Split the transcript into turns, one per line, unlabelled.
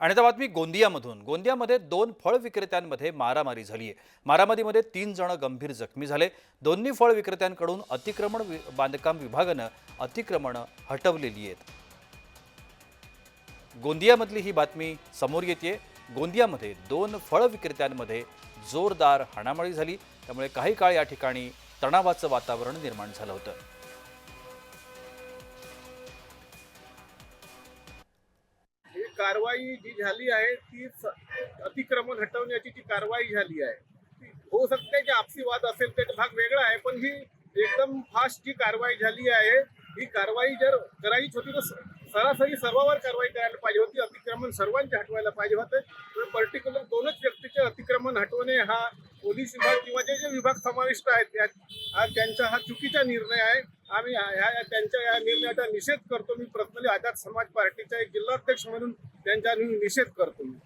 आणि आता बातमी गोंदियामधून. गोंदियामध्ये दोन फळ विक्रेत्यांमध्ये मारामारी झाली आहे मारामारीमध्ये तीन जण गंभीर जखमी झाले. दोन्ही फळ विक्रेत्यांकडून अतिक्रमण वि- बांधकाम विभागानं अतिक्रमणं हटवलेली आहेत. गोंदियामधली ही बातमी समोर येते गोंदियामध्ये दोन फळ विक्रेत्यांमध्ये जोरदार हाणामारी झाली. त्यामुळे काही काळ या ठिकाणी तणावाचं वातावरण निर्माण झालं होतं.
कारवाई जी झाली आहे ती अतिक्रमण हटवण्याची जी कारवाई झाली आहे होऊ शकते की आपसी वाद असेल ते भाग वेगळा आहे पण ही एकदम फास्ट जी कारवाई झाली आहे ही कारवाई जर करायची होती तर स- सरासरी सर्वावर कारवाई करायला पाहिजे होती अतिक्रमण सर्वांचे हटवायला पाहिजे होते. पर्टिक्युलर दोनच व्यक्तीचे अतिक्रमण हटवणे हा पोलीस विभाग किंवा जे जे विभाग समाविष्ट आहेत त्यात त्यांचा हा चुकीचा निर्णय आहे. आम्ही त्यांच्या या निर्णयाचा निषेध करतो. मी पर्सनली आझाद समाज पार्टीचा एक जिल्हाध्यक्ष म्हणून त्यांचा निषेध करतो. मी